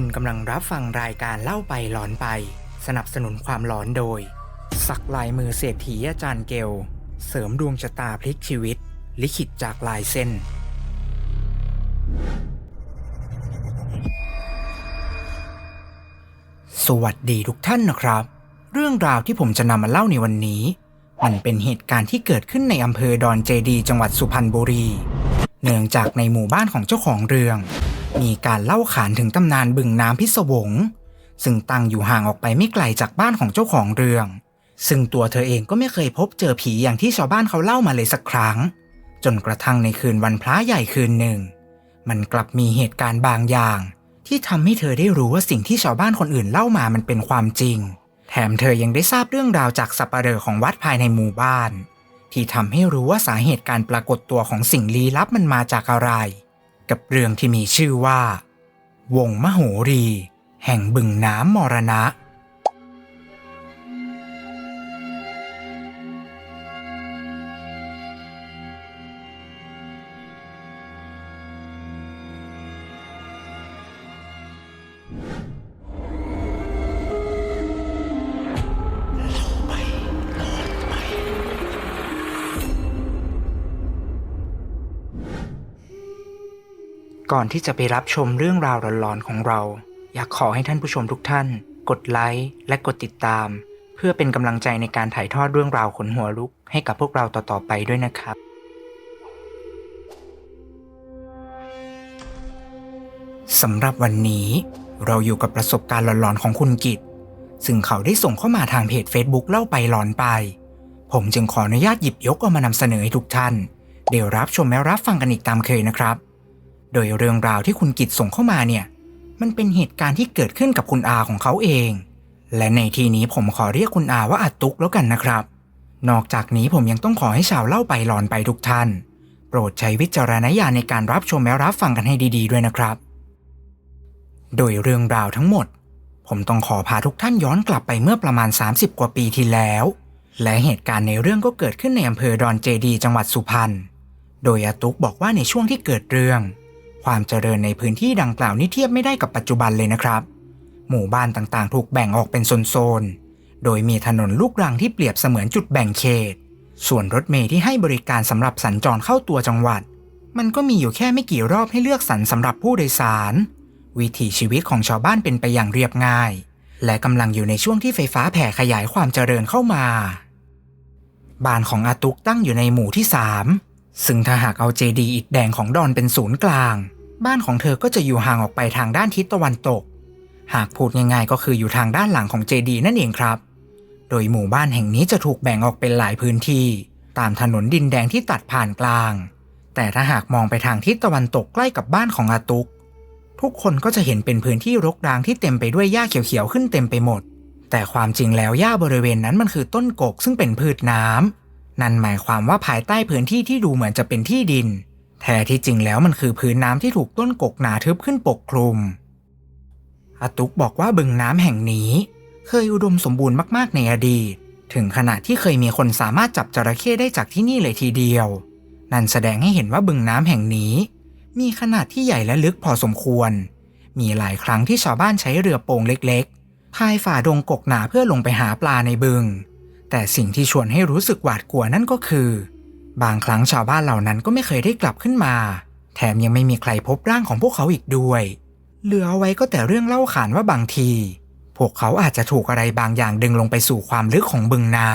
คุณกำลังรับฟังรายการเล่าไปหลอนไป สนับสนุนความหลอนโดย สักลายมือเศรษฐีอาจารย์เกล เสริมดวงชะตาพลิกชีวิต ลิขิตจากลายเส้น สวัสดีทุกท่านนะครับ เรื่องราวที่ผมจะนำมาเล่าในวันนี้ มันเป็นเหตุการณ์ที่เกิดขึ้นในอำเภอดอนเจดี จังหวัดสุพรรณบุรี เนื่องจากในหมู่บ้านของเจ้าของเรือง มีการเล่าขานถึงตำนานบึงน้ำพิศวง ซึ่งตั้งอยู่ห่างออกไปไม่ไกลจากบ้านของเจ้าของเรื่อง ซึ่งตัวเธอเองก็ไม่เคยพบเจอผีอย่างที่ชาวบ้านเขาเล่ามาเลยสักครั้ง จนกระทั่งในคืนวันพระใหญ่คืนหนึ่ง มันกลับมีเหตุการณ์บางอย่าง ที่ทำให้เธอได้รู้ว่าสิ่งที่ชาวบ้านคนอื่นเล่ามามันเป็นความจริง แถมเธอยังได้ทราบเรื่องราวจากสับปเหร่อของวัดภายในหมู่บ้าน ที่ทำให้รู้ว่าสาเหตุการปรากฏตัวของสิ่งลี้ลับมันมาจากอะไร กับเรื่องที่มีชื่อว่า วงมโหรี แห่งบึงน้ำมรณะ ก่อนที่จะไปรับชมเรื่องราวหลอนๆของเรา อยากขอให้ท่านผู้ชมทุกท่าน กดไลค์และกดติดตาม เพื่อเป็นกำลังใจในการถ่ายทอดเรื่องราวขนหัวลุก ให้กับพวกเราต่อๆไปด้วยนะครับ สำหรับวันนี้เราอยู่กับประสบการณ์หลอนๆของคุณกิตซึ่งเขาได้ส่งเข้ามาทางเพจ Facebook เล่าไปหลอนไป ผมจึงขออนุญาตหยิบยกเอามานำเสนอให้ทุกท่านเดี๋ยวรับชมและรับฟังกันอีกตามเคยนะครับ โดยเรื่องราวที่คุณกิตส่งเข้ามาเนี่ย มันเป็นเหตุการณ์ที่เกิดขึ้นกับคุณอาของเขาเอง และในทีนี้ผมขอเรียกคุณอาว่าอาตุกแล้วกันนะครับ นอกจากนี้ผมยังต้องขอให้ชาวเล่าไปหลอนไปทุกท่าน โปรดใช้วิจารณญาณในการรับชมและรับฟังกันให้ดี ๆ ด้วยนะครับ โดยเรื่องราวทั้งหมด ผมต้องขอพาทุกท่านย้อนกลับไปเมื่อประมาณ 30 กว่าปีที่แล้ว และเหตุการณ์ในเรื่องก็เกิดขึ้นในอำเภอดอนเจดี จังหวัดสุพรรณโดยอาตุกบอกว่าในช่วงที่เกิดเรื่อง ความเจริญในพื้นที่ดังกล่าวนี่เทียบไม่ได้กับปัจจุบันเลยนะครับ หมู่บ้านต่างๆ ถูกแบ่งออกเป็นโซนๆ โดยมีถนนลูกรังที่เปรียบเสมือนจุดแบ่งเขต ส่วนรถเมล์ที่ให้บริการสำหรับสัญจรเข้าตัวจังหวัด มันก็มีอยู่แค่ไม่กี่รอบให้เลือกสรรสำหรับผู้โดยสาร วิถีชีวิตของชาวบ้านเป็นไปอย่างเรียบง่าย และกำลังอยู่ในช่วงที่ไฟฟ้าแผ่ขยายความเจริญเข้ามา บ้านของอาตุกตั้งอยู่ในหมู่ที่3ซึ่งถ้าหากเอาเจดีอิฐแดงของดอนเป็นศูนย์กลาง บ้านของเธอก็จะอยู่ห่างออกไปทางด้านทิศตะวันตก หากพูดง่ายๆก็คืออยู่ทางด้านหลังของเจดีนั่นเองครับ โดยหมู่บ้านแห่งนี้จะถูกแบ่งออกเป็นหลายพื้นที่ ตามถนนดินแดงที่ตัดผ่านกลาง แต่ถ้าหากมองไปทางทิศตะวันตกใกล้กับบ้านของอาตุก ทุกคนก็จะเห็นเป็นพื้นที่รกร้างที่เต็มไปด้วยหญ้าเขียวๆขึ้นเต็มไปหมด แต่ความจริงแล้วหญ้าบริเวณนั้นมันคือต้นกกซึ่งเป็นพืชน้ำนั่นหมายความว่าภายใต้พื้นที่ที่ดูเหมือนจะเป็นที่ดิน แท้ที่จริงแล้วมันคือพื้นน้ำที่ถูกต้นกกหนาทึบขึ้นปกคลุมอาตุกบอกว่าบึงน้ำแห่งนี้ เคยอุดมสมบูรณ์มาก ๆ ในอดีต ถึงขนาดที่เคยมีคนสามารถจับจระเข้ได้จากที่นี่เลยทีเดียว นั่นแสดงให้เห็นว่าบึงน้ำแห่งนี้ มีขนาดที่ใหญ่และลึกพอสมควร มีหลายครั้งที่ชาวบ้านใช้เรือโป่งเล็กๆ พายฝ่าดงกกหนาเพื่อลงไปหาปลาในบึง แต่สิ่งที่ชวนให้รู้สึกหวาดกลัวนั่นก็คือ บางครั้งชาวบ้านเหล่านั้นก็ไม่เคยได้กลับขึ้นมา แถมยังไม่มีใครพบร่างของพวกเขาอีกด้วย เหลืออไว้ก็แต่เรื่องเล่าขานว่าบางที พวกเขาอาจจะถูกอะไรบางอย่างดึงลงไปสู่ความลึกของบึงน้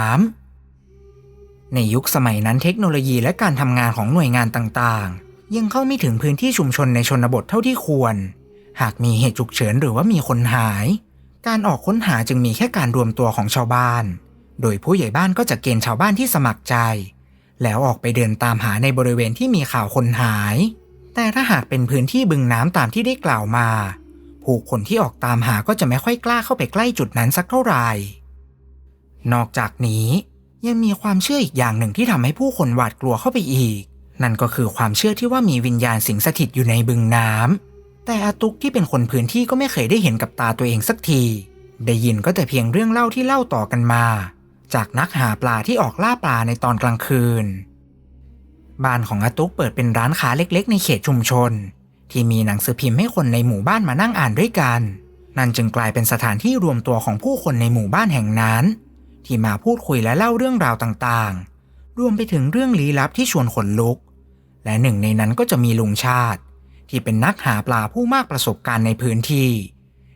ำในยุคสมัยนั้นเทคโนโลยีและการทำงานของหน่วยงานต่างๆ ยังเข้าไม่ถึงพื้นที่ชุมชนในชนบทเท่าที่ควร หากมีเหตุฉุกเฉินหรือว่ามีคนหาย การออกค้นหาจึงมีแค่การรวมตัวของชาวบ้าน โดยผู้ใหญ่บ้านก็จะเกณฑ์ชาวบ้านที่สมัครใจ แล้วออกไปเดินตามหาในบริเวณที่มีข่าวคนหาย แต่ถ้าหากเป็นพื้นที่บึงน้ำตามที่ได้กล่าวมา ผู้คนที่ออกตามหาก็จะไม่ค่อยกล้าเข้าไปใกล้จุดนั้นสักเท่าไหร่ นอกจากนี้ยังมีความเชื่ออีกอย่างหนึ่งที่ทำให้ผู้คนหวาดกลัวเข้าไปอีก นั่นก็คือความเชื่อที่ว่ามีวิญญาณสิงสถิตอยู่ในบึงน้ำแต่อาตุกที่เป็นคนพื้นที่ก็ไม่เคยได้เห็นกับตาตัวเองสักที ได้ยินก็แต่เพียงเรื่องเล่าที่เล่าต่อกันมา จากนักหาปลาที่ออกล่าปลาในตอนกลางคืน บ้านของอาตุกเปิดเป็นร้านค้าเล็ก ๆ ในเขตชุมชน ที่มีหนังสือพิมพ์ให้คนในหมู่บ้านมานั่งอ่านด้วยกัน นั่นจึงกลายเป็นสถานที่รวมตัวของผู้คนในหมู่บ้านแห่งนั้น ที่มาพูดคุยและเล่าเรื่องราวต่างๆ รวมไปถึงเรื่องลี้ลับที่ชวนขนลุก และหนึ่งในนั้นก็จะมีลุงชาติ ที่เป็นนักหาปลาผู้มากประสบการณ์ในพื้นที่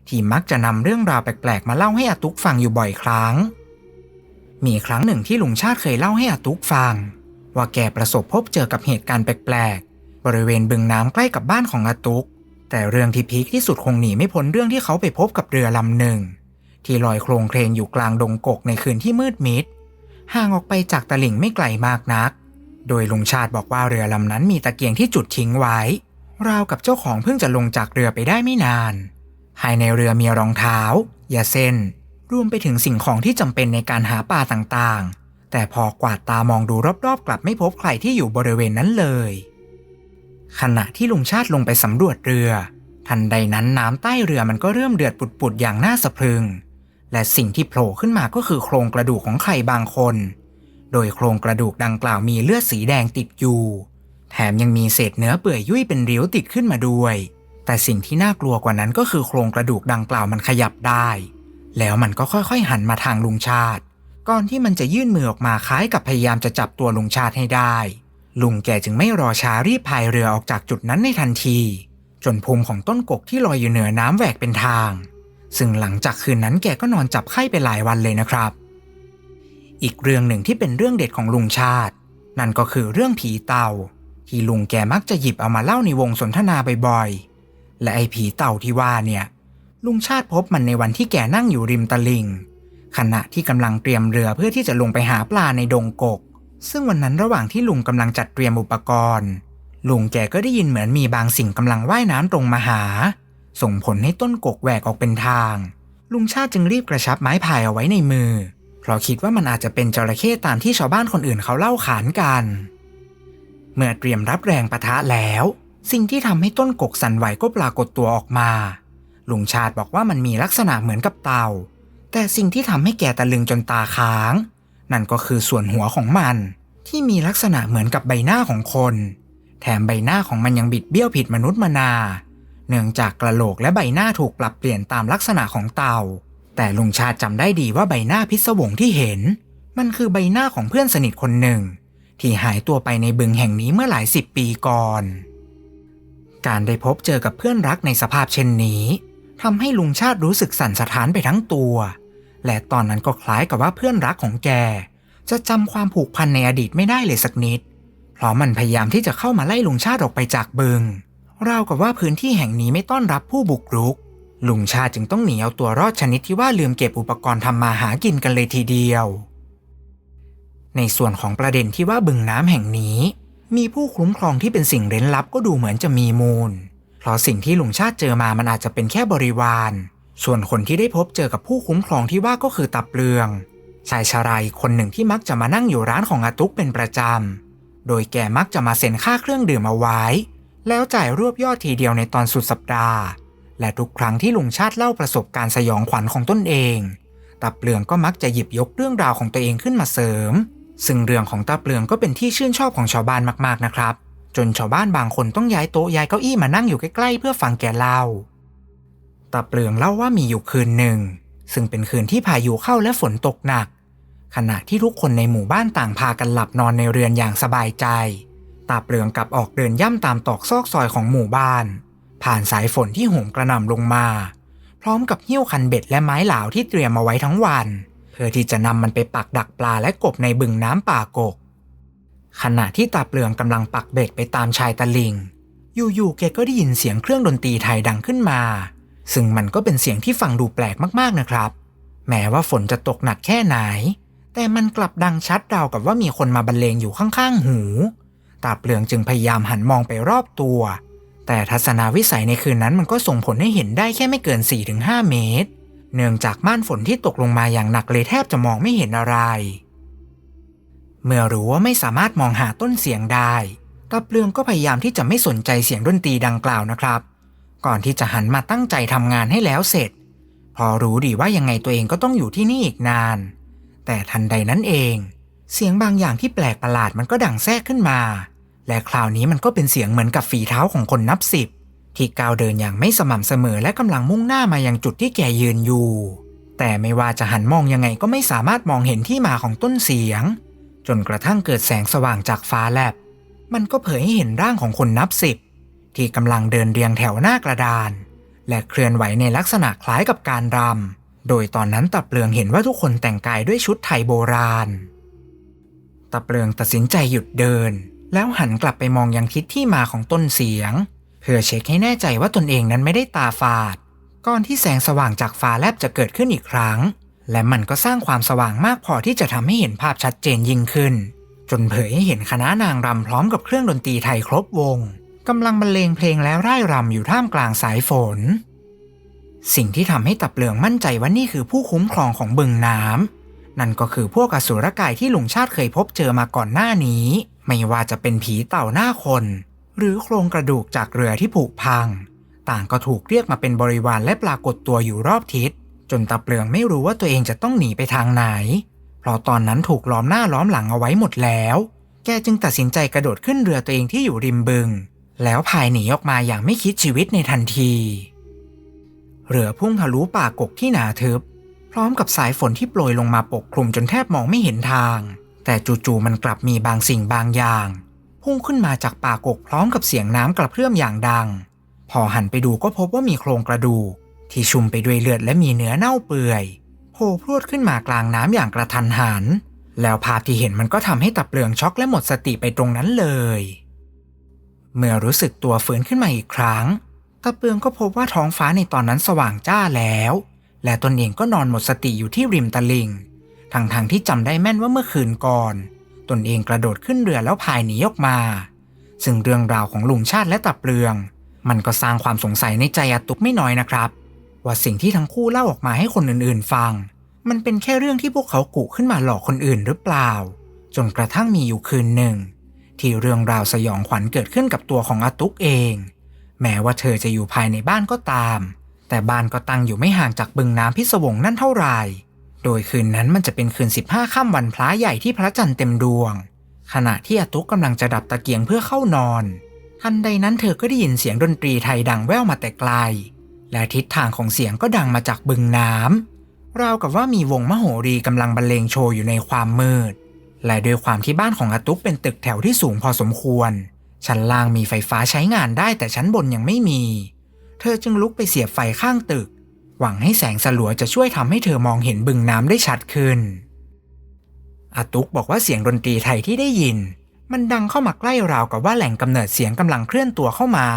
ที่มักจะนำเรื่องราวแปลกๆ มาเล่าให้อาตุกฟังอยู่บ่อยครั้ง มีครั้งหนึ่งที่ลุงชาติเคยเล่าให้อาตุกฟัง ว่าแกประสบพบเจอกับเหตุการณ์แปลกๆ บริเวณบึงน้ำใกล้กับบ้านของอาตุก แต่เรื่องที่พีคที่สุดคงหนีไม่พ้นเรื่องที่เขาไปพบกับเรือลำหนึ่ง ที่ลอยโครงเคลงอยู่กลางดงกกในคืนที่มืดมิดห่างออกไปจากตลิ่งไม่ไกลมากนัก โดยลุงชาติบอกว่าเรือลำนั้นมีตะเกียงที่จุดทิ้งไว้ ราวกับเจ้าของเพิ่งจะลงจากเรือไปได้ไม่นาน ภายในเรือมีรองเท้ายาเส้น รวมไปถึงสิ่งของที่จำเป็นในการหาปลาต่างๆ แต่พอกวาดตามองดูรอบๆ กลับไม่พบใครที่อยู่บริเวณนั้นเลย ขณะที่ลุงชาติลงไปสำรวจเรือ ทันใดนั้นน้ำใต้เรือมันก็เริ่มเดือดปุดๆอย่างน่าสะพรึง และสิ่งที่โผล่ขึ้นมาก็คือโครงกระดูกของใครบางคน โดยโครงกระดูกดังกล่าวมีเลือดสีแดงติดอยู่ แถมยังมีเศษเนื้อเปื่อยยุ่ยเป็นริ้วติดขึ้นมาด้วย แต่สิ่งที่น่ากลัวกว่านั้นก็คือโครงกระดูกดังกล่าวมันขยับได้ แล้วมันก็ค่อยๆ หันมาทางลุงชาติ ก่อนที่มันจะยื่นมือออกมาคล้ายกับพยายามจะจับตัวลุงชาติให้ได้ ลุงแกจึงไม่รอช้ารีบพายเรือออกจากจุดนั้นในทันที จนภูมิของต้นกกที่ลอยอยู่เหนือน้ำแหวกเป็นทาง ซึ่งหลังจากคืนนั้นแกก็นอนจับไข้ไปหลายวันเลยนะครับ อีกเรื่องหนึ่งที่เป็นเรื่องเด็ดของลุงชาติ นั่นก็คือเรื่องผีเต่า ที่ลุงแกมักจะหยิบเอามาเล่าในวงสนทนาบ่อยๆและไอ้ผีเต่าที่ว่าเนี่ย ลุงชาติพบมันในวันที่แกนั่งอยู่ริมตลิง ขณะที่กำลังเตรียมเรือเพื่อที่จะลงไปหาปลาในดงกก ซึ่งวันนั้นระหว่างที่ลุงกำลังจัดเตรียมอุปกรณ์ ลุงแกก็ได้ยินเหมือนมีบางสิ่งกำลังว่ายน้ำตรงมาหา ส่งผลให้ต้นกกแหวกออกเป็นทาง ลุงชาติจึงรีบกระชับไม้พายเอาไว้ในมือ เพราะคิดว่ามันอาจจะเป็นจระเข้ตามที่ชาวบ้านคนอื่นเขาเล่าขานกัน เมื่อเตรียมรับแรงปะทะแล้ว สิ่งที่ทำให้ต้นกกสั่นไหวก็ปรากฏตัวออกมา ลุงชาติบอกว่ามันมีลักษณะเหมือนกับเต่า แต่สิ่งที่ทำให้แกตะลึงจนตาค้าง นั่นก็คือส่วนหัวของมัน ที่มีลักษณะเหมือนกับใบหน้าของคน แถมใบหน้าของมันยังบิดเบี้ยวผิดมนุษย์มนา เนื่องจากกระโหลกและใบหน้าถูกปรับเปลี่ยนตามลักษณะของเต่า แต่ลุงชาติจำได้ดีว่าใบหน้าพิศวงที่เห็น มันคือใบหน้าของเพื่อนสนิทคนหนึ่ง ที่หายตัวไปในบึงแห่งนี้เมื่อหลายสิบปีก่อนการได้พบเจอกับเพื่อนรักในสภาพเช่นนี้ ทำให้ลุงชาติรู้สึกสั่นสะท้านไปทั้งตัว และตอนนั้นก็คล้ายกับว่าเพื่อนรักของแก จะจำความผูกพันในอดีตไม่ได้เลยสักนิด เพราะมันพยายามที่จะเข้ามาไล่ลุงชาติออกไปจากบึงราวกับว่าพื้นที่แห่งนี้ไม่ต้อนรับผู้บุกรุก ลุงชาติจึงต้องหนีเอาตัวรอดชนิดที่ว่าลืมเก็บอุปกรณ์ทำมาหากินกันเลยทีเดียว ในส่วนของประเด็นที่ว่าบึงน้ำแห่งนี้ มีผู้คุ้มครองที่เป็นสิ่งเร้นลับก็ดูเหมือนจะมีมูล เพราะสิ่งที่ลุงชาติเจอมามันอาจจะเป็นแค่บริวาร ส่วนคนที่ได้พบเจอกับผู้คุ้มครองที่ว่าก็คือตับเปลือง ชายชารายคนหนึ่งที่มักจะมานั่งอยู่ร้านของอาตุกเป็นประจำ โดยแกมักจะมาเซ็นค่าเครื่องดื่มเอาไว้ แล้วจ่ายรวบยอดทีเดียวในตอนสุดสัปดาห์ และทุกครั้งที่ลุงชาติเล่าประสบการณ์สยองขวัญของตนเองตาเปลืองก็มักจะหยิบยกเรื่องราวของตัวเองขึ้นมาเสริม ซึ่งเรื่องของตาเปลืองก็เป็นที่ชื่นชอบของชาวบ้านมากๆนะครับ จนชาวบ้านบางคนต้องย้ายโต๊ะย้ายเก้าอี้มานั่งอยู่ใกล้ๆเพื่อฟังแกเล่า ตาเปลืองเล่าว่ามีอยู่คืนหนึ่ง ซึ่งเป็นคืนที่พายุเข้าและฝนตกหนัก ขณะที่ทุกคนในหมู่บ้านต่างพากันหลับนอนในเรือนอย่างสบายใจ ตาเปลืองกลับออกเดินย่ำตามตอกซอกซอยของหมู่บ้าน ผ่านสายฝนที่โหมกระหน่ำลงมา พร้อมกับหิ้วคันเบ็ดและไม้เหลาที่เตรียมมาไว้ทั้งวัน เพื่อที่จะนำมันไปปักดักปลาและกบในบึงน้ำป่ากก ขณะที่ตาเปลืองกำลังปักเบ็ดไปตามชายตะลิง อยู่ๆแกก็ได้ยินเสียงเครื่องดนตรีไทยดังขึ้นมา ซึ่งมันก็เป็นเสียงที่ฟังดูแปลกมากๆนะครับ แม้ว่าฝนจะตกหนักแค่ไหน แต่มันกลับดังชัดราวกับว่ามีคนมาบรรเลงอยู่ข้างๆ หู ตาเปลืองจึงพยายามหันมองไปรอบตัว แต่ทัศนวิสัยในคืนนั้นมันก็ส่งผลให้เห็นได้แค่ไม่เกิน 4-5 เมตร เนื่องจากม่านฝนที่ตกลงมาอย่างหนักเลยแทบจะมองไม่เห็นอะไร เมื่อรู้ว่าไม่สามารถมองหาต้นเสียงได้ตาเปลืองก็พยายามที่จะไม่สนใจเสียงดนตรีดังกล่าวนะครับ ก่อนที่จะหันมาตั้งใจทำงานให้แล้วเสร็จ พอรู้ดีว่ายังไงตัวเองก็ต้องอยู่ที่นี่อีกนาน แต่ทันใดนั้นเอง เสียงบางอย่างที่แปลกประหลาดมันก็ดังแทรกขึ้นมา และคราวนี้มันก็เป็นเสียงเหมือนกับฝีเท้าของคนนับสิบที่ก้าวเดินอย่างไม่สม่ำเสมอและกำลังมุ่งหน้ามายังจุดที่แกยืนอยู่ แต่ไม่ว่าจะหันมองยังไงก็ไม่สามารถมองเห็นที่มาของต้นเสียง จนกระทั่งเกิดแสงสว่างจากฟ้าแลบ มันก็เผยให้เห็นร่างของคนนับสิบที่กำลังเดินเรียงแถวหน้ากระดาน และเคลื่อนไหวในลักษณะคล้ายกับการรำ โดยตอนนั้นตะเปลืองเห็นว่าทุกคนแต่งกายด้วยชุดไทยโบราณ ตะเปลืองตัดสินใจหยุดเดิน แล้วหันกลับไปมองยังทิศที่มาของต้นเสียง เพื่อเช็คให้แน่ใจว่าตนเองนั้นไม่ได้ตาฝาด ก่อนที่แสงสว่างจากฟ้าแลบจะเกิดขึ้นอีกครั้ง และมันก็สร้างความสว่างมากพอที่จะทำให้เห็นภาพชัดเจนยิ่งขึ้น จนเผยให้เห็นคณะนางรำพร้อมกับเครื่องดนตรีไทยครบวงกำลังบรรเลงเพลงแล้วร่ายรำอยู่ท่ามกลางสายฝน สิ่งที่ทำให้ตับเปลืองมั่นใจว่านี่คือผู้คุ้มครองของบึงน้ำนั่นก็คือพวกอสุรกายที่ลุงชาติเคยพบเจอมาก่อนหน้านี้ ไม่ว่าจะเป็นผีเต่าหน้าคน หรือโครงกระดูกจากเรือที่ผุพัง ต่างก็ถูกเรียกมาเป็นบริวารและปรากฏตัวอยู่รอบทิศ จนตาเปลืองไม่รู้ว่าตัวเองจะต้องหนีไปทางไหน เพราะตอนนั้นถูกล้อมหน้าล้อมหลังเอาไว้หมดแล้ว แกจึงตัดสินใจกระโดดขึ้นเรือตัวเองที่อยู่ริมบึง แล้วพายหนีออกมาอย่างไม่คิดชีวิตในทันที เรือพุ่งทะลุป่ากกที่หนาทึบ พร้อมกับสายฝนที่โปรยลงมาปกคลุมจนแทบมองไม่เห็นทาง แต่จู่ๆมันกลับมีบางสิ่งบางอย่าง พุ่งขึ้นมาจากป่ากกพร้อมกับเสียงน้ำกระเพื่อมอย่างดัง พอหันไปดูก็พบว่ามีโครงกระดูก ที่ชุ่มไปด้วยเลือดและมีเนื้อเน่าเปื่อยโผล่พรวดขึ้นมากลางน้ำอย่างกระทันหัน แล้วภาพที่เห็นมันก็ทำให้ตับเปลืองช็อกและหมดสติไปตรงนั้นเลย เมื่อรู้สึกตัวฟื้นขึ้นมาอีกครั้งตะเปลืองก็พบว่าท้องฟ้าในตอนนั้นสว่างจ้าแล้ว และตนเองก็นอนหมดสติอยู่ที่ริมตลิงทั้งๆทที่จำได้แม่นว่าเมื่อคืนก่อน ตนเองกระโดดขึ้นเรือแล้วพายหนีออกมา ซึ่งเรื่องราวของลุงชาติและตะเปลือง มันก็สร้างความสงสัยในใจอาตุกไม่น้อยนะครับ ว่าสิ่งที่ทั้งคู่เล่าออกมาให้คนอื่นๆฟัง มันเป็นแค่เรื่องที่พวกเขากุขึ้นมาหลอกคนอื่นหรือเปล่า จนกระทั่งมีอยู่คืนหนึ่ง ที่เรื่องราวสยองขวัญเกิดขึ้นกับตัวของอาตุกเอง แม้ว่าเธอจะอยู่ภายในบ้านก็ตาม แต่บ้านก็ตั้งอยู่ไม่ห่างจากบึงน้ำพิศวงนั่นเท่าไหร่โดยคืนนั้นมันจะเป็นคืน 15ค่ำวันพระใหญ่ที่พระจันทร์เต็มดวง ขณะที่อาตุกกำลังจะดับตะเกียงเพื่อเข้านอน ทันใดนั้นเธอก็ได้ยินเสียงดนตรีไทยดังแว่วมาแต่ไกล และทิศทางของเสียงก็ดังมาจากบึงน้ำราวกับว่ามีวงมโหรีกำลังบรรเลงโชว์อยู่ในความมืด และด้วยความที่บ้านของอาตุกเป็นตึกแถวที่สูงพอสมควร ชั้นล่างมีไฟฟ้าใช้งานได้แต่ชั้นบนยังไม่มี เธอจึงลุกไปเสียบไฟข้างตึก หวังให้แสงสลัวจะช่วยทำให้เธอมองเห็นบึงน้ำได้ชัดขึ้นอาตุกบอกว่าเสียงดนตรีไทยที่ได้ยิน มันดังเข้ามาใกล้ราวกับว่าแหล่งกำเนิดเสียงกำลังเคลื่อนตัวเข้ามา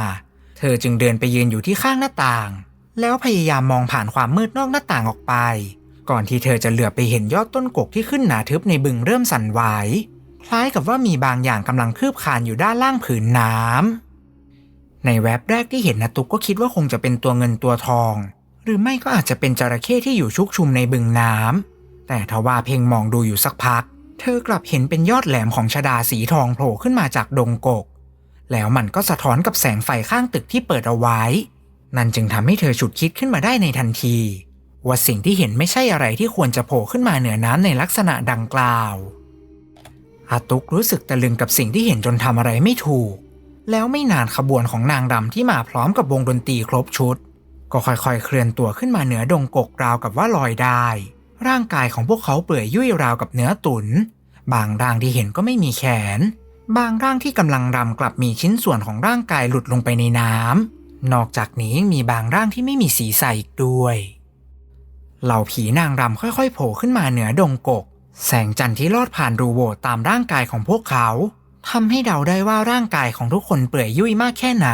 เธอจึงเดินไปยืนอยู่ที่ข้างหน้าต่าง แล้วพยายามมองผ่านความมืดนอกหน้าต่างออกไป ก่อนที่เธอจะเหลือบไปเห็นยอดต้นกกที่ขึ้นหนาทึบในบึงเริ่มสั่นไหวคล้ายกับว่ามีบางอย่างกำลังคืบคลานอยู่ด้านล่างผืนน้ำในแวบแรกที่เห็นนาตุกก็คิดว่าคงจะเป็นตัวเงินตัวทอง หรือไม่ก็อาจจะเป็นจระเข้ที่อยู่ชุกชุมในบึงน้ำแต่ทว่าเพ่งมองดูอยู่สักพัก เธอกลับเห็นเป็นยอดแหลมของชดาสีทองโผล่ขึ้นมาจากดงกก แล้วมันก็สะท้อนกับแสงไฟข้างตึกที่เปิดเอาไว้ นั่นจึงทำให้เธอฉุดคิดขึ้นมาได้ในทันที ว่าสิ่งที่เห็นไม่ใช่อะไรที่ควรจะโผล่ขึ้นมาเหนือน้ำในลักษณะดังกล่าวอาตุกรู้สึกตะลึงกับสิ่งที่เห็นจนทำอะไรไม่ถูก แล้วไม่นานขบวนของนางรำที่มาพร้อมกับวงดนตรีครบชุด ก็ค่อยๆ เคลื่อนตัวขึ้นมาเหนือดงกกราวกับว่าลอยได้ ร่างกายของพวกเขาเปื่อยยุ่ยราวกับเนื้อตุน บางร่างที่เห็นก็ไม่มีแขน บางร่างที่กำลังรำกลับมีชิ้นส่วนของร่างกายหลุดลงไปในน้ำ นอกจากนี้ยังมีบางร่างที่ไม่มีศีรษะอีกด้วย เหล่าผีนางรำค่อยๆ โผล่ขึ้นมาเหนือดงกก แสงจันทร์ที่ลอดผ่านรูโหว่ตามร่างกายของพวกเขาทำให้เดาได้ว่าร่างกายของทุกคนเปื่อยยุ่ยมากแค่ไหน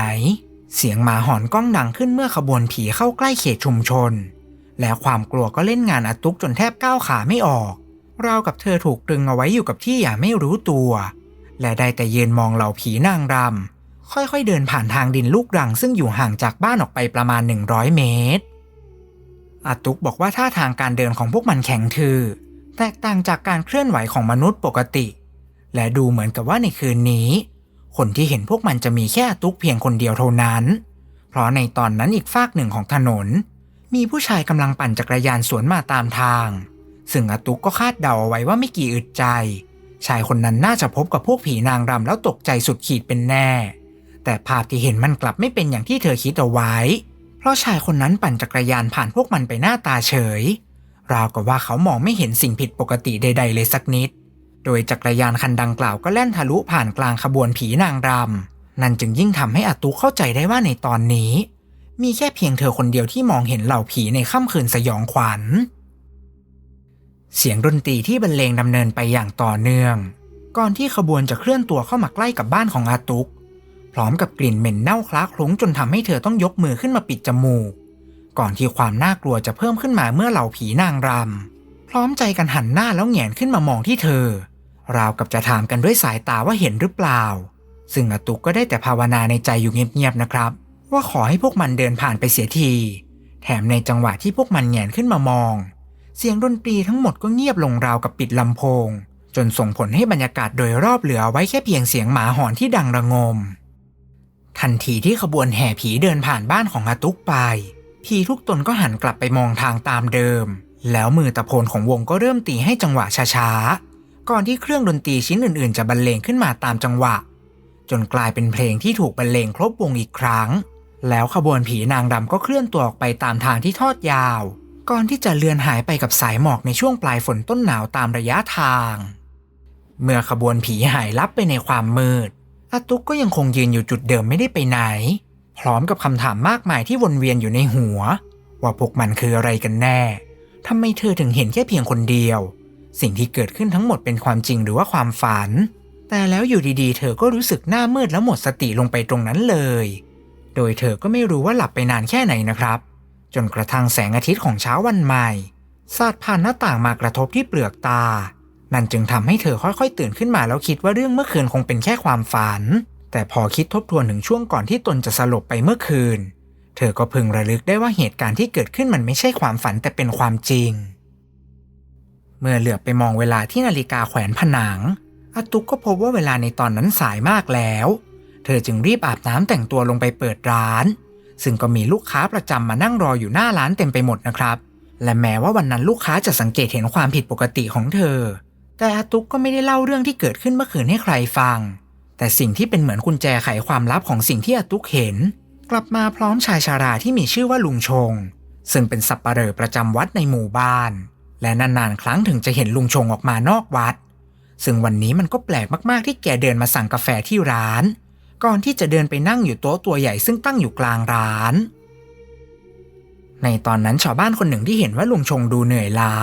เสียงหมาหอนก้องดังขึ้นเมื่อขบวนผีเข้าใกล้เขตชุมชน แล้วความกลัวก็เล่นงานอาตุกจนแทบก้าวขาไม่ออก ราวกับเธอถูกตรึงเอาไว้อยู่กับที่อย่างไม่รู้ตัว และได้แต่ยืนมองเหล่าผีนางรำ ค่อยๆเดินผ่านทางดินลูกรังซึ่งอยู่ห่างจากบ้านออกไปประมาณ 100 เมตรอาตุกบอกว่าท่าทางการเดินของพวกมันแข็งทื่อแตกต่างจากการเคลื่อนไหวของมนุษย์ปกติ และดูเหมือนกับว่าในคืนนี้ คนที่เห็นพวกมันจะมีแค่อตุกเพียงคนเดียวเท่านั้น เพราะในตอนนั้นอีกฟากหนึ่งของถนน มีผู้ชายกำลังปั่นจักรยานสวนมาตามทาง ซึ่งอาตุกก็คาดเดาเอาไว้ว่าไม่กี่อึดใจ ชายคนนั้นน่าจะพบกับพวกผีนางรำแล้วตกใจสุดขีดเป็นแน่ แต่ภาพที่เห็นมันกลับไม่เป็นอย่างที่เธอคิดเอาไว้ เพราะชายคนนั้นปั่นจักรยานผ่านพวกมันไปหน้าตาเฉย ราวกับว่าเขามองไม่เห็นสิ่งผิดปกติใด ๆ เลยสักนิด โดยจักรยานคันดังกล่าวก็แล่นทะลุผ่านกลางขบวนผีนางรำนั่นจึงยิ่งทำให้อาตุเข้าใจได้ว่าในตอนนี้ มีแค่เพียงเธอคนเดียวที่มองเห็นเหล่าผีในค่ำคืนสยองขวัญ เสียงดนตรีที่บรรเลงดำเนินไปอย่างต่อเนื่อง ก่อนที่ขบวนจะเคลื่อนตัวเข้ามาใกล้กับบ้านของอาตุก พร้อมกับกลิ่นเหม็นเน่าคล้าคลุ้งจนทำให้เธอต้องยกมือขึ้นมาปิดจมูก ก่อนที่ความน่ากลัวจะเพิ่มขึ้นมาเมื่อเหล่าผีนางรำพร้อมใจกันหันหน้าแล้วแหงนขึ้นมามองที่เธอ ราวกับจะถามกันด้วยสายตาว่าเห็นหรือเปล่า ซึ่งอาตุกก็ได้แต่ภาวนาในใจอยู่เงียบๆนะครับ ว่าขอให้พวกมันเดินผ่านไปเสียที แถมในจังหวะที่พวกมันแหงนขึ้นมามอง เสียงดนตรีทั้งหมดก็เงียบลงราวกับปิดลำโพง จนส่งผลให้บรรยากาศโดยรอบเหลือไว้แค่เพียงเสียงหมาหอนที่ดังระงม ทันทีที่ขบวนแห่ผีเดินผ่านบ้านของอาตุกไป ผีทุกตนก็หันกลับไปมองทางตามเดิม แล้วมือตะโพนของวงก็เริ่มตีให้จังหวะช้าๆ ก่อนที่เครื่องดนตรีชิ้นอื่นๆ จะบรรเลงขึ้นมาตามจังหวะ จนกลายเป็นเพลงที่ถูกบรรเลงครบวงอีกครั้ง แล้วขบวนผีนางรำก็เคลื่อนตัวออกไปตามทางที่ทอดยาว ก่อนที่จะเลือนหายไปกับสายหมอกในช่วงปลายฝนต้นหนาวตามระยะทาง เมื่อขบวนผีหายลับไปในความมืด อาตุกก็ยังคงยืนอยู่จุดเดิมไม่ได้ไปไหน พร้อมกับคำถามมากมายที่วนเวียนอยู่ในหัว ว่าพวกมันคืออะไรกันแน่ทำไมเธอถึงเห็นแค่เพียงคนเดียว สิ่งที่เกิดขึ้นทั้งหมดเป็นความจริงหรือว่าความฝัน แต่แล้วอยู่ดีๆ เธอก็รู้สึกหน้ามืดแล้วหมดสติลงไปตรงนั้นเลย โดยเธอก็ไม่รู้ว่าหลับไปนานแค่ไหนนะครับ จนกระทั่งแสงอาทิตย์ของเช้าวันใหม่สาดผ่านหน้าต่างมากระทบที่เปลือกตา นั่นจึงทำให้เธอค่อยๆ ตื่นขึ้นมาแล้วคิดว่าเรื่องเมื่อคืนคงเป็นแค่ความฝัน แต่พอคิดทบทวนถึงช่วงก่อนที่ตนจะสลบไปเมื่อคืน เธอก็พึงระลึกได้ว่าเหตุการณ์ที่เกิดขึ้นมันไม่ใช่ความฝันแต่เป็นความจริง เมื่อเหลือบไปมองเวลาที่นาฬิกาแขวนผนังอาตุกก็พบว่าเวลาในตอนนั้นสายมากแล้ว เธอจึงรีบอาบน้ำแต่งตัวลงไปเปิดร้าน ซึ่งก็มีลูกค้าประจำมานั่งรออยู่หน้าร้านเต็มไปหมดนะครับ และแม้ว่าวันนั้นลูกค้าจะสังเกตเห็นความผิดปกติของเธอ แต่อาตุกก็ไม่ได้เล่าเรื่องที่เกิดขึ้นเมื่อคืนให้ใครฟัง แต่สิ่งที่เป็นเหมือนกุญแจไขความลับของสิ่งที่อาตุกเห็น กลับมาพร้อมชายชาราที่มีชื่อว่าลุงชง ซึ่งเป็นสับปะเหร่อประจำวัดในหมู่บ้าน และนานๆครั้งถึงจะเห็นลุงชงออกมานอกวัด ซึ่งวันนี้มันก็แปลกมากๆที่แกเดินมาสั่งกาแฟที่ร้าน ก่อนที่จะเดินไปนั่งอยู่โต๊ะตัวใหญ่ซึ่งตั้งอยู่กลางร้าน ในตอนนั้นชาวบ้านคนหนึ่งที่เห็นว่าลุงชงดูเหนื่อยล้า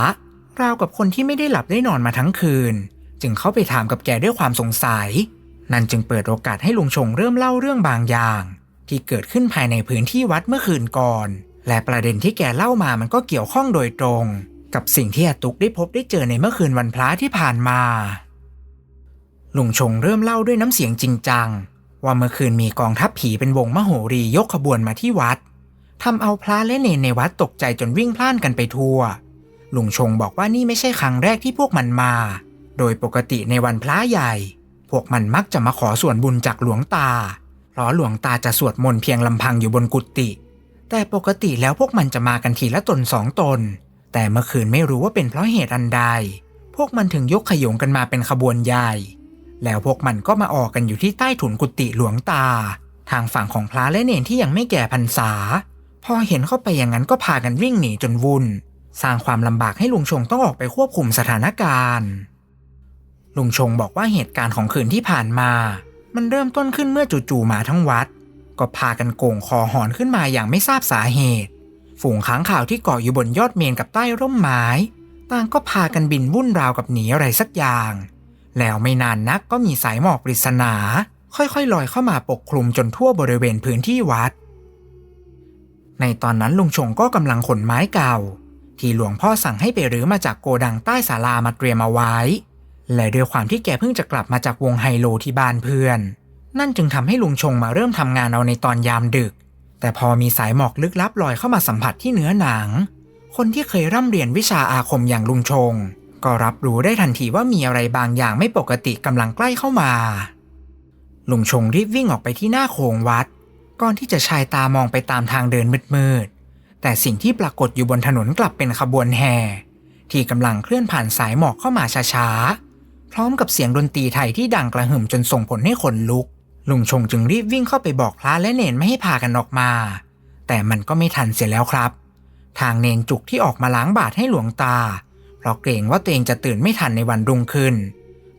ราวกับคนที่ไม่ได้หลับได้นอนมาทั้งคืน จึงเข้าไปถามกับแกด้วยความสงสัย นั่นจึงเปิดโอกาสให้ลุงชงเริ่มเล่าเรื่องบางอย่าง ที่เกิดขึ้นภายในพื้นที่วัดเมื่อคืนก่อน และประเด็นที่แกเล่ามามันก็เกี่ยวข้องโดยตรง กับสิ่งที่อาตุกได้พบได้เจอในเมื่อคืนวันพระที่ผ่านมาลุงชงเริ่มเล่าด้วยน้ำเสียงจริงจัง ว่าเมื่อคืนมีกองทัพผีเป็นวงมโหรียกขบวนมาที่วัดทำเอาพระและเนนในวัดตกใจจนวิ่งพล่านกันไปทั่ว ลุงชงบอกว่านี่ไม่ใช่ครั้งแรกที่พวกมันมา โดยปกติในวันพระใหญ่ พวกมันมักจะมาขอส่วนบุญจากหลวงตา เพราะหลวงตาจะสวดมนต์เพียงลำพังอยู่บนกุฏิ แต่ปกติแล้วพวกมันจะมากันทีละตนสองตน แต่เมื่อคืนไม่รู้ว่าเป็นเพราะเหตุอันใด พวกมันถึงยกขยงกันมาเป็นขบวนใหญ่ แล้วพวกมันก็มาออกกันอยู่ที่ใต้ถุนกุฏิหลวงตา ทางฝั่งของพระและเนนที่ยังไม่แก่พรรษา พอเห็นเข้าไปอย่างนั้นก็พากันวิ่งหนีจนวุ่น สร้างความลำบากให้ลุงชงต้องออกไปควบคุมสถานการณ์ ลุงชงบอกว่าเหตุการณ์ของคืนที่ผ่านมา มันเริ่มต้นขึ้นเมื่อจู่ๆหมาทั้งวัด ก็พากันโก่งคอหอนขึ้นมาอย่างไม่ทราบสาเหตุ ฝูงค้างข่าวที่เกาะอยู่บนยอดเมนกับใต้ร่มไม้ต่างก็พากันบินวุ่นราวกับหนีอะไรสักอย่าง แล้วไม่นานนักก็มีสายหมอกปริศนา ค่อยๆลอยเข้ามาปกคลุมจนทั่วบริเวณพื้นที่วัด ในตอนนั้นลุงชงก็กำลังขนไม้เก่า ที่หลวงพ่อสั่งให้ไปรื้อมาจากโกดังใต้ศาลามาเตรียมเอาไว้ และด้วยความที่แกเพิ่งจะกลับมาจากวงไฮโลที่บ้านเพื่อน นั่นจึงทำให้ลุงชงมาเริ่มทำงานเอาในตอนยามดึก แต่พอมีสายหมอกลึกลับลอยเข้ามาสัมผัสที่เนื้อหนัง คนที่เคยร่ำเรียนวิชาอาคมอย่างลุงชง ก็รับรู้ได้ทันทีว่ามีอะไรบางอย่างไม่ปกติกำลังใกล้เข้ามา ลุงชงรีบวิ่งออกไปที่หน้าโขงวัด ก่อนที่จะชายตามองไปตามทางเดินมืด แต่สิ่งที่ปรากฏอยู่บนถนนกลับเป็นขบวนแห่ที่กำลังเคลื่อนผ่านสายหมอกเข้ามาช้าๆ พร้อมกับเสียงดนตรีไทยที่ดังกระหึ่มจนส่งผลให้ขนลุก ลุงชงจึงรีบวิ่งเข้าไปบอกพระและเนนไม่ให้พากันออกมา แต่มันก็ไม่ทันเสียแล้วครับ ทางเนนจุกที่ออกมาล้างบาตรให้หลวงตา เพราะเกรงว่าตัวเองจะตื่นไม่ทันในวันรุ่งขึ้น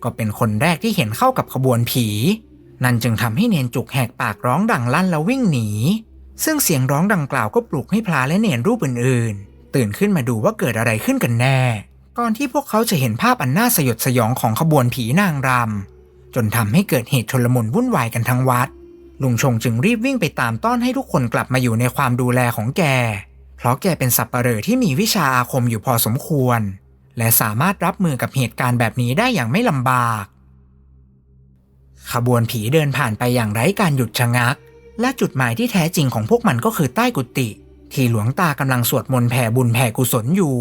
ก็เป็นคนแรกที่เห็นเข้ากับขบวนผี นั่นจึงทำให้เนนจุกแหกปากร้องดังลั่นแล้ววิ่งหนี ซึ่งเสียงร้องดังกล่าวก็ปลุกให้พระและเนนรูปอื่นๆ ตื่นขึ้นมาดูว่าเกิดอะไรขึ้นกันแน่ ก่อนที่พวกเขาจะเห็นภาพอันน่าสยดสยองของขบวนผีนางรำจนทำให้เกิดเหตุชลมุนวุ่นวายกันทั้งวัด ลุงชงจึงรีบวิ่งไปตามต้อนให้ทุกคนกลับมาอยู่ในความดูแลของแก เพราะแกเป็นสับปเหร่อที่มีวิชาอาคมอยู่พอสมควร และสามารถรับมือกับเหตุการณ์แบบนี้ได้อย่างไม่ลำบาก ขบวนผีเดินผ่านไปอย่างไร้การหยุดชะงัก และจุดหมายที่แท้จริงของพวกมันก็คือใต้กุฏิที่หลวงตากำลังสวดมนต์แผ่บุญแผ่กุศลอยู่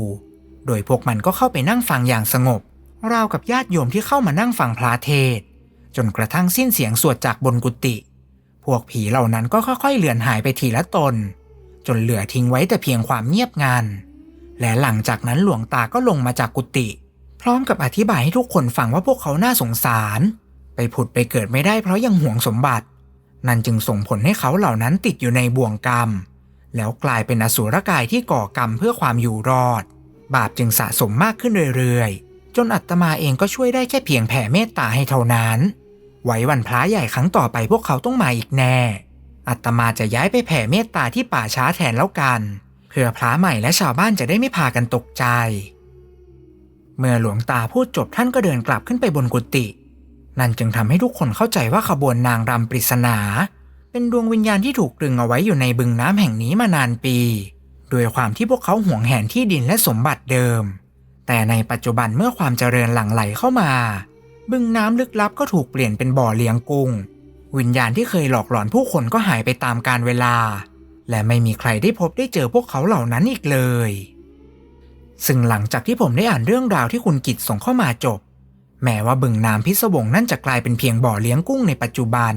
โดยพวกมันก็เข้าไปนั่งฟังอย่างสงบ ราวกับญาติโยมที่เข้ามานั่งฟังพระเทศ จนกระทั่งสิ้นเสียงสวดจากบนกุฏิพวกผีเหล่านั้นก็ค่อยๆเลือนหายไปทีละตน จนเหลือทิ้งไว้แต่เพียงความเงียบงันและหลังจากนั้นหลวงตาก็ลงมาจากกุฏิพร้อมกับอธิบายให้ทุกคนฟังว่าพวกเขาน่าสงสาร ไปผุดไปเกิดไม่ได้เพราะยังห่วงสมบัติ นั่นจึงส่งผลให้เขาเหล่านั้นติดอยู่ในบ่วงกรรม แล้วกลายเป็นอสุรกายที่ก่อกรรมเพื่อความอยู่รอด บาปจึงสะสมมากขึ้นเรื่อยๆ จนอัตมาเองก็ช่วยได้แค่เพียงแผ่เมตตาให้เท่านั้น ไว้วันพระใหญ่ครั้งต่อไปพวกเขาต้องมาอีกแน่ อัตมาจะย้ายไปแผ่เมตตาที่ป่าช้าแทนแล้วกัน เพื่อพระใหม่และชาวบ้านจะได้ไม่พากันตกใจ เมื่อหลวงตาพูดจบท่านก็เดินกลับขึ้นไปบนกุฏิ นั่นจึงทำให้ทุกคนเข้าใจว่าขบวนนางรำปริศนา เป็นดวงวิญญาณที่ถูกตรึงเอาไว้อยู่ในบึงน้ำแห่งนี้มานานปีโดยความที่พวกเขาห่วงแหนที่ดินและสมบัติเดิม แต่ในปัจจุบันเมื่อความเจริญหลั่งไหลเข้ามา บึงน้ำลึกลับก็ถูกเปลี่ยนเป็นบ่อเลี้ยงกุ้ง วิญญาณที่เคยหลอกหลอนผู้คนก็หายไปตามกาลเวลา และไม่มีใครได้พบได้เจอพวกเขาเหล่านั้นอีกเลย ซึ่งหลังจากที่ผมได้อ่านเรื่องราวที่คุณกิตส่งเข้ามาจบ แม้ว่าบึงน้ำพิศวงนั่นจะกลายเป็นเพียงบ่อเลี้ยงกุ้งในปัจจุบัน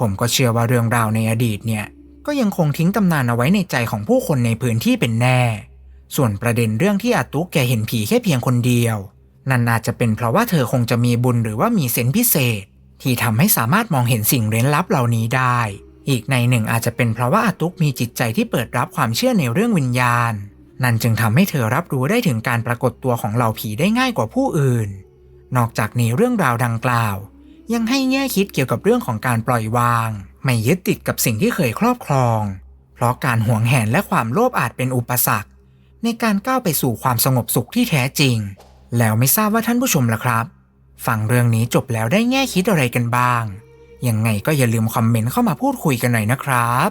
ผมก็เชื่อว่าเรื่องราวในอดีตเนี่ย ก็ยังคงทิ้งตำนานเอาไว้ในใจของผู้คนในพื้นที่เป็นแน่ ส่วนประเด็นเรื่องที่อาตุกแกเห็นผีแค่เพียงคนเดียว นั่นอาจจะเป็นเพราะว่าเธอคงจะมีบุญหรือว่ามีเซนพิเศษ ที่ทำให้สามารถมองเห็นสิ่งเร้นลับเหล่านี้ได้ อีกในหนึ่งอาจจะเป็นเพราะว่าอาตุกมีจิตใจที่เปิดรับความเชื่อในเรื่องวิญญาณ นั่นจึงทำให้เธอรับรู้ได้ถึงการปรากฏตัวของเหล่าผีได้ง่ายกว่าผู้อื่น นอกจากนี้เรื่องราวดังกล่าว ยังให้แง่คิดเกี่ยวกับเรื่องของการปล่อยวาง ไม่ยึดติดกับสิ่งที่เคยครอบครอง เพราะการหวงแหนและความโลภอาจเป็นอุปสรรค ในการก้าวไปสู่ความสงบสุขที่แท้จริง แล้วไม่ทราบว่าท่านผู้ชมล่ะครับ ฟังเรื่องนี้จบแล้วได้แง่คิดอะไรกันบ้างยังไงก็อย่าลืมคอมเมนต์เข้ามาพูดคุยกันหน่อยนะครับ